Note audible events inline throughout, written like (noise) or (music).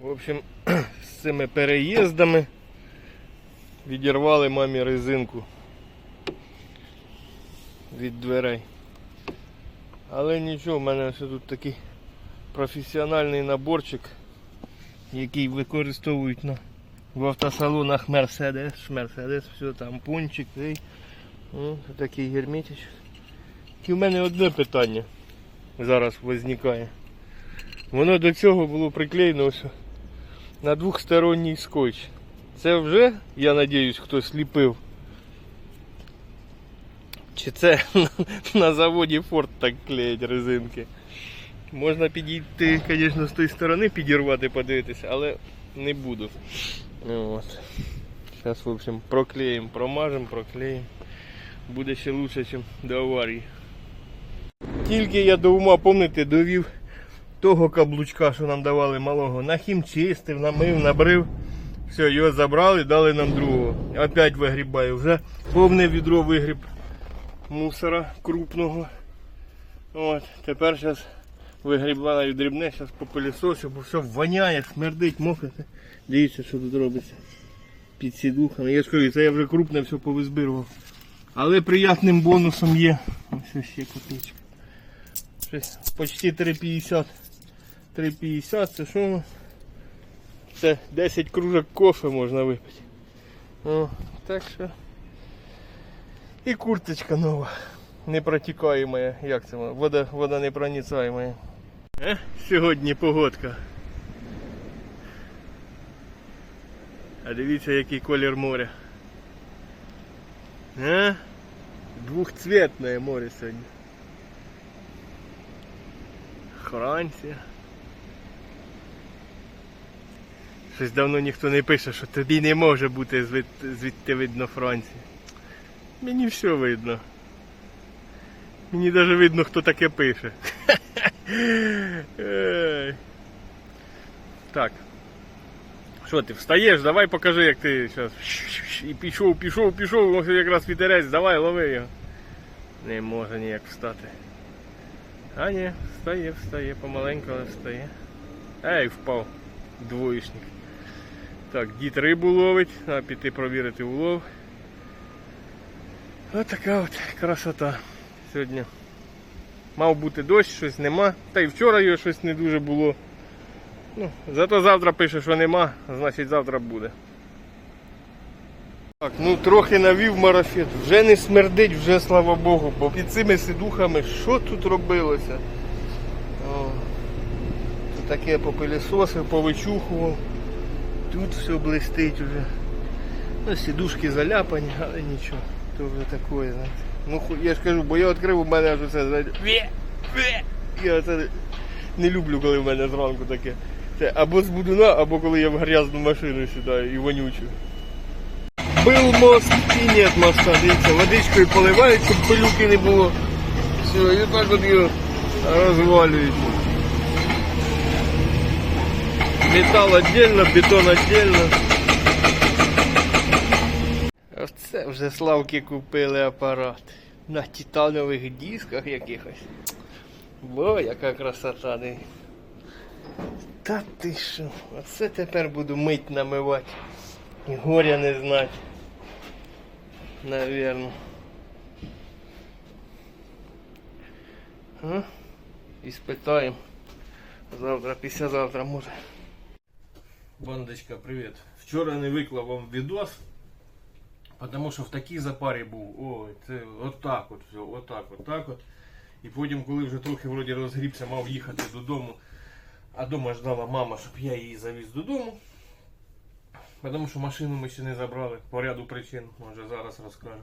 В общем, (clears throat) з цими переїздами відірвали мамі резинку від дверей. Але нічого, в мене все тут такий професіональний наборчик, який використовують на, в автосалонах Mercedes, Mercedes, все там пончик. О, такий герметич. І в мене одне питання зараз виникає. Воно до цього було приклеєно ось на двохсторонній скотч. Це вже, я надіюсь, хтось ліпив. Чи це (laughs) на заводі Ford так клеять резинки? Можна підійти, звісно, з тої сторони підірвати, подивитися, але не буду. От. Зараз, в общем, проклеїмо, промажемо, проклеїмо. Буде ще краще, ніж до аварії. Тільки я до ума, пам'ятаєте, довів того каблучка, що нам давали малого, нахімчистив, намив, набрив. Все, його забрали, дали нам другого. Опять вигрібаю. Вже повне відро вигріб мусора крупного. От, тепер зараз вигрібла навіть дрібне, зараз по пилісосу, бо все воняє, смердить, мокре. Дивіться, що тут робиться. Під сідухами. Я ж кажу, це я вже крупне все повизбирував. Але приятним бонусом є. Ось ще копійка. Почти 3,50. 3,50 це що? воно? Це 10 кружок кофе можна випити. О, так що. І курточка нова. Не протікаєма. Як це? Вода, вода не проницаєма. Е? Сьогодні погодка. А дивіться, який колір моря. А? Двухцветное море сьогодні. Франція. Щось давно ніхто не пише, що тобі не може бути звід- звідти видно Франція. Мені все видно. Мені навіть видно, хто таке пише. (laughs) Так. Що ти встаєш? Давай покажи, як ти зараз. І пішов, пішов, пішов, ось якраз вітерець, давай, лови його. Не може ніяк встати. А ні, встає, встає, помаленьку, але встає. Ей, впав. Двоєчник. Так, дід рибу ловить, треба піти провірити улов. Ось така от красота сьогодні. Мав бути дощ, щось нема. Та й вчора його щось не дуже було. Ну, зато завтра пише, що нема, значить завтра буде. Так, ну трохи навів марафет. Вже не смердить, вже слава Богу, бо під цими сидухами що тут робилося? О, таке попилісосив, повичухував. Тут все блистить вже. Ну, сідушки заляпані, але нічого. То вже таке, знаєте. Ну я ж кажу, бо я відкрив, у мене аж оце, знаєте. Я це не люблю, коли в мене зранку таке. Це або з будуна, або коли я в грязну машину сідаю і вонючу. Был мост і нет моста, дивіться, водичкою поливають, щоб пилюки не було. Все, і так от його розвалюють. Металл отдельно, бетон отдельно. Оце вже Славки купили апарат. На титанових дисках якихось. Бо, яка красота. диви. Та ти що? Оце тепер буду мить намивати. І горя не знати. Наверно. А? І спитаємо. Завтра, післязавтра може. Бандочка, привіт. Вчора не виклав вам відос, тому що в такій запарі був. Ой, це отак от все, отак, отак от. І потім, коли вже трохи вроді розгрібся, мав їхати додому. А дома ждала мама, щоб я її завіз додому. Тому що машину ми ще не забрали по ряду причин, може зараз розкажу.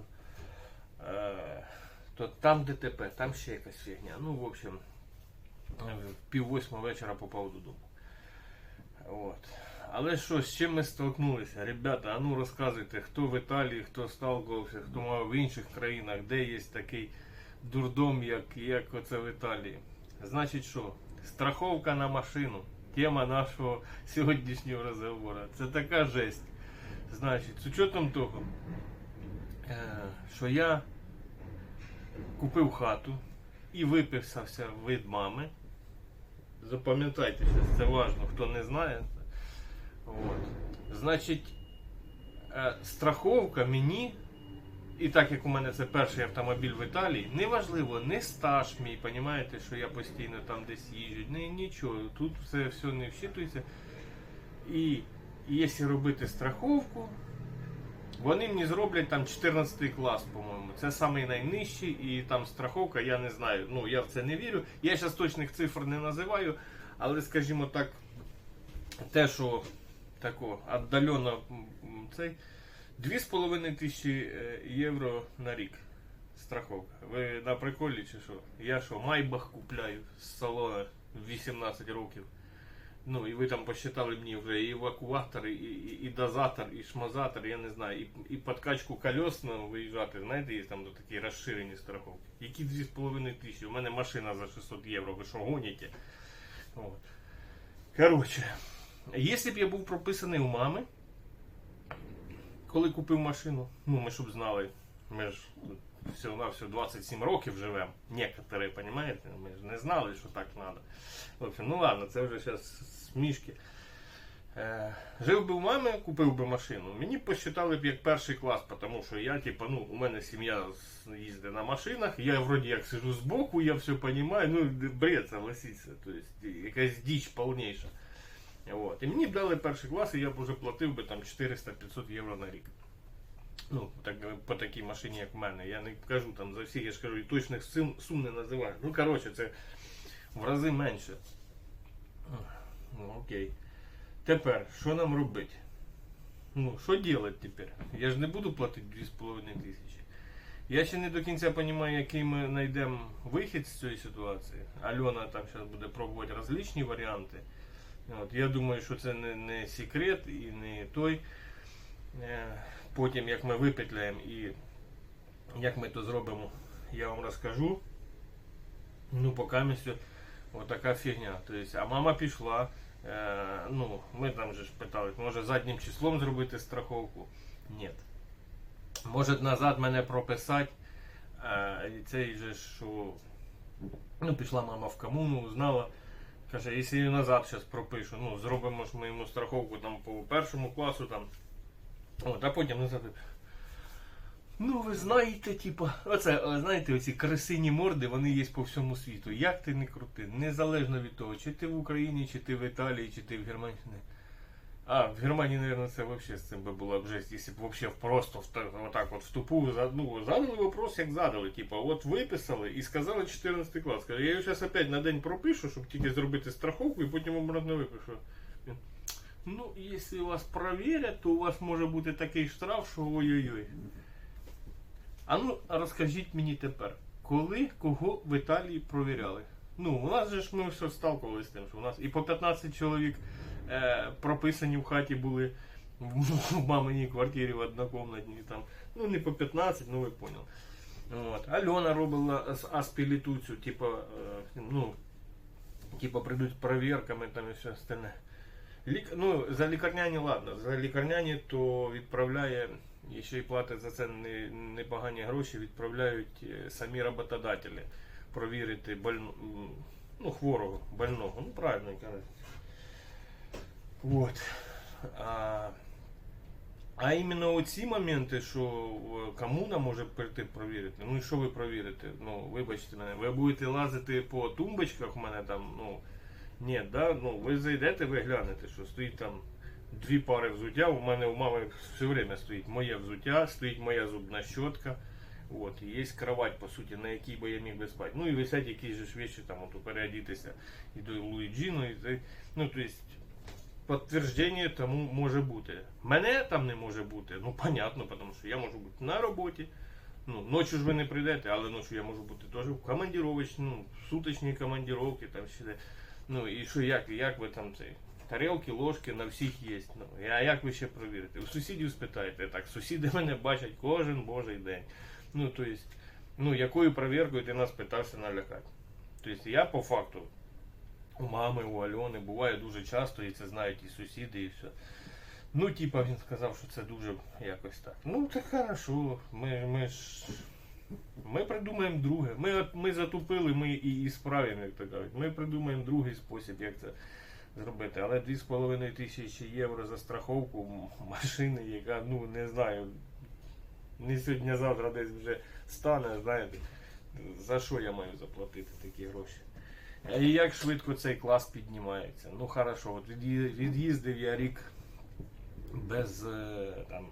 Е, то там ДТП, там ще якась фігня. Ну, в общем, пів восьмого вечора попав додому. От. Але що, з чим ми столкнулися? Ребята, а ну розказуйте, хто в Італії, хто сталкувався, хто мав в інших країнах, де є такий дурдом, як, як оце в Італії. Значить що, страховка на машину. Тема нашого сьогоднішнього розговору. Це така жесть. Значить, з учетом того, е, що я купив хату і виписався від мами. Запам'ятайте, це важливо, хто не знає. От. Значить, е, страховка мені, і так як у мене це перший автомобіль в Італії, неважливо, не стаж мій, понімаєте, що я постійно там десь їжджу, не, нічого. Тут все, все не вщитується. І якщо робити страховку, вони мені зроблять там 14 клас, по-моєму. Це найнижчий, і там страховка, я не знаю. Ну я в це не вірю. Я зараз точних цифр не називаю, але скажімо так, те, що тако віддалено цей 2,5 тисячі е, євро на рік. Страховка. Ви на приколі чи що? Я що, майбах купляю з салона 18 років. Ну, і ви там посчитали мені вже і евакуатор, і, і, і дозатор, і шмазатор, я не знаю, і, і подкачку колес виїжджати, знаєте, є там такі розширені страховки. Які 2,5 тисячі? У мене машина за 600 євро, ви що гоніте? От. Коротше, якщо б я був прописаний у мами, коли купив машину, ну ми щоб знали, ми ж тут всього на все 27 років живемо. Некоторі, розумієте? Ми ж не знали, що так треба. В общем, ну ладно, це вже зараз смішки. Е, жив би у мами, купив би машину. Мені посчитали б як перший клас, тому що я, типа, ну, у мене сім'я їздить на машинах, я вроді як сижу збоку, я все розумію, ну, бред, согласіться, тобто якась діч повніша. От. І мені б дали перший клас, і я б вже платив би там 400-500 євро на рік. Ну, так, по такій машині, як в мене. Я не кажу там за всі, я ж кажу, і точних сум, сум не називаю. Ну, коротше, це в рази менше. Ну, окей. Тепер, що нам робити? Ну, що робити тепер? Я ж не буду платити 2,5 тисячі. Я ще не до кінця розумію, який ми знайдемо вихід з цієї ситуації. Альона там зараз буде пробувати розличні варіанти. От, я думаю, що це не, не секрет і не той. Е, Потім, як ми випетляємо і як ми то зробимо, я вам розкажу. Ну, поки місцю отака фігня. Тобто, а мама пішла. Е, ну, ми там же ж питали, може заднім числом зробити страховку? Ні. Може назад мене прописати. Е, і цей же, що ну, пішла мама в комуну, узнала. Каже, якщо її назад зараз пропишу, ну, зробимо ж ми йому страховку там по першому класу там. От, а потім назад. Ну, ви знаєте, типа, оце, знаєте, оці красині морди, вони є по всьому світу. Як ти не крути, незалежно від того, чи ти в Україні, чи ти в Італії, чи ти в Германії. А, в Германії, мабуть, це взагалі з цим би була б жесть, якщо б взагалі просто в та- отак от в тупу ну, задали вопрос, як задали. Типа, от виписали і сказали 14 клас. Каже, я його зараз опять на день пропишу, щоб тільки зробити страховку і потім обратно випишу. Ну, якщо вас перевірять, то у вас може бути такий штраф, що ой-ой-ой. А ну розкажіть мені тепер, коли кого в Італії провіряли? Ну, у нас же ж ми все сталкувалися з тим, що у нас і по 15 чоловік е, прописані в хаті були в, маминій квартирі в однокомнатній там. Ну не по 15, ну ви поняли. От. Альона робила з типу, е, ну, типу прийдуть перевірками там і все остальне. Лік... Ну, за лікарняні, ладно, за лікарняні то відправляє, ще й платять за це не- непогані гроші, відправляють е, самі роботодателі провірити больно... м, ну, хворого, больного. Ну, правильно кажуть. Вот. А, а іменно оці моменти, що е, комуна може прийти провірити. Ну і що ви провірите? Ну, вибачте мене, ви будете лазити по тумбочках у мене там, ну. Ні, да, ну ви зайдете, ви глянете, що стоїть там дві пари взуття. У мене у мами все время стоїть моє взуття, стоїть моя зубна щотка. От, і є кровать, по суті, на якій би я міг би спати. Ну і висять якісь же ж вещи, там, от, переодітися і до Луїджіну, і. Ну, то підтвердження тому може бути. Мене там не може бути, ну понятно, тому що я можу бути на роботі. Ну, ночі ж ви не прийдете, але ночі я можу бути теж в командировочній, ну, суточній командировці, там ще де. Ну і що, як, як ви там цей? Тарелки, ложки на всіх є. Ну, а як ви ще провірите? У сусідів спитаєте, так, сусіди мене бачать кожен божий день. Ну, то есть, ну, якою перевіркою ти нас питався налякати? Тобто я по факту у мами, у Альони буває дуже часто, і це знають і сусіди, і все. Ну, типа він сказав, що це дуже якось так. Ну, це хорошо. Ми, ми ж. Ми придумаємо друге. Ми, ми затупили, ми і, і справимо, як то кажуть. Ми придумаємо другий спосіб, як це зробити. Але 2,5 тисячі євро за страховку машини, яка, ну не знаю, не сьогодні, а завтра десь вже стане, знаєте, за що я маю заплатити такі гроші? І як швидко цей клас піднімається? Ну хорошо, от від'їздив я рік без е, там,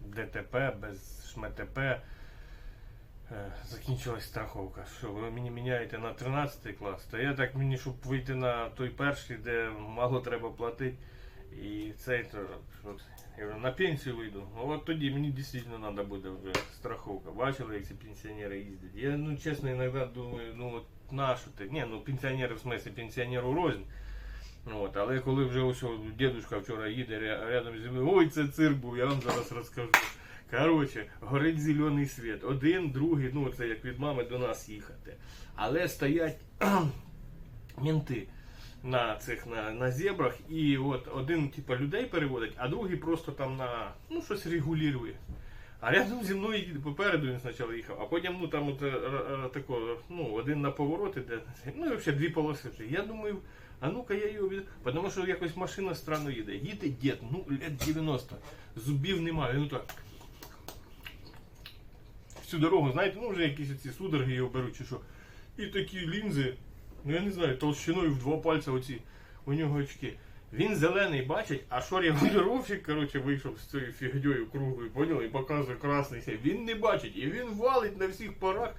ДТП, без ШМТП. Е, Закінчилась страховка. Що, ви мені міняєте на 13 клас? То я так мені, щоб вийти на той перший, де мало треба платити. І цей то, на пенсію вийду. Ну от тоді мені дійсно треба буде вже страховка. Бачили, як ці пенсіонери їздять. Я ну чесно іноді думаю, ну от на що ти? Ні, ну пенсіонери в смислі пенсіонеру рознь. От, але коли вже ось дідушка вчора їде рядом зі мною, ой, це цирк був, я вам зараз розкажу. Коротше, горить зелений світ. Один, другий, ну це як від мами до нас їхати. Але стоять (clears throat) мінти на цих на, на зебрах, і от один типа людей переводить, а другий просто там на ну щось регулює. А рядом зі мною попереду він спочатку їхав, а потім ну там от, е, е, тако, ну, один на поворот іде, ну і взагалі дві полоси. вже. Я думаю, а ну-ка я його від... Тому що якось машина странно їде. Їде дід, ну лет 90, зубів немає, ну так. Всю дорогу, знаєте, ну вже якісь ці судороги його беруть чи що. І такі лінзи, ну я не знаю, толщиною в два пальця оці у нього очки. Він зелений бачить, а що регулювальщик, коротше, вийшов з цією фігньою круглою, поняли, і показує красний сей. Він не бачить, і він валить на всіх парах.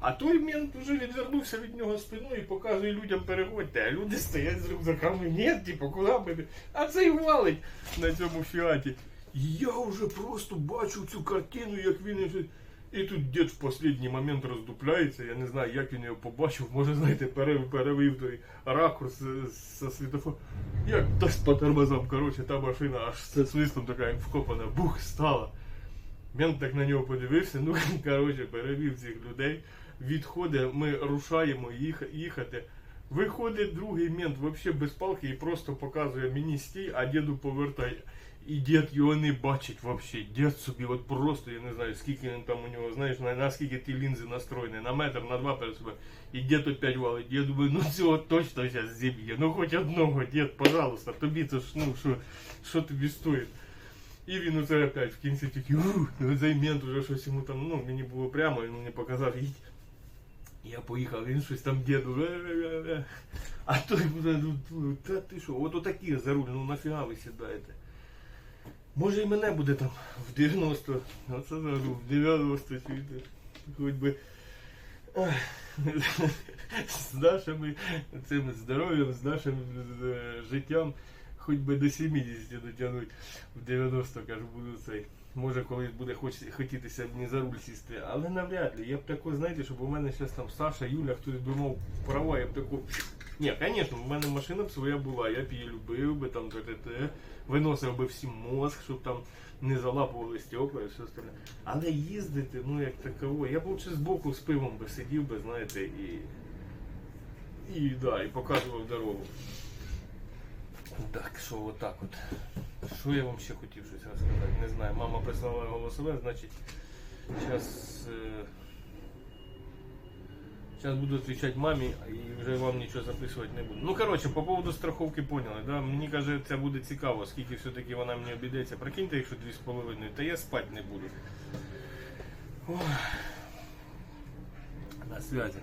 А той мент вже відвернувся від нього спиною і показує людям переходьте, а люди стоять з рюкзаками, ні, типу, куди ми? А цей валить на цьому фіаті. І я вже просто бачу цю картину, як він. І- тут дід в останній момент роздупляється, я не знаю, як він його побачив, може, знаєте, перев, перевів той ракурс е, со світофору. Як дасть по тормозам, коротше, та машина аж з свистом така, як вкопана, бух, стала. Мент так на нього подивився, ну, (laughs) коротше, перевів цих людей. Відходить, ми рушаємо їх- їхати. Виходить другий мент взагалі без палки і просто показує мені стій, а діду повертай. І дід його не бачить взагалі. Дід собі, от просто, я не знаю, скільки він там у нього, знаєш, на, наскільки ті лінзи настроєні, на метр, на два перед собою. І дід опять валить. Я думаю, ну цього точно зараз зіб'є. Ну хоч одного, дід, пожалуйста, тобі це ж, ну, що, що тобі стоїть. І він оце опять в кінці такий, ух, цей мент уже щось йому там, ну, мені було прямо, він мені показав, їдь. Я поїхав, він щось там діду. «Е-е-е-е». А той буде, ну, ну, та ти що, от отакі за руль, ну нафіга ви сідаєте. Може і мене буде там в 90, оце за руль, в 90 чуєте. Хоч би з нашими цим здоров'ям, з нашим е, життям, хоч би до 70 дотягнуть. В 90, кажу, буду цей. Може колись буде хоч, хотітися мені за руль сісти, але навряд ли. Я б тако, знаєте, щоб у мене зараз там Саша, Юля, хтось би мав права, я б таку. Ні, звісно, у мене машина б своя була, я б її любив би, там ТТТ, виносив би всім мозг, щоб там не залапували стекла і все остальне. Але їздити, ну як таково, я б лучше збоку з пивом би сидів би, знаєте, і. І, да, і показував дорогу. Так, що отак от. Що я вам ще хотів щось розказати? Не знаю. Мама прислала голосове, значить, зараз. Зараз буду отвечать мамі і вже вам нічого записувати не буду. Ну, коротше, по поводу страховки поняли, да? Мені каже, це буде цікаво, скільки все-таки вона мені обійдеться. Прикиньте, якщо 2,5, та я спати не буду. Ох. На связі.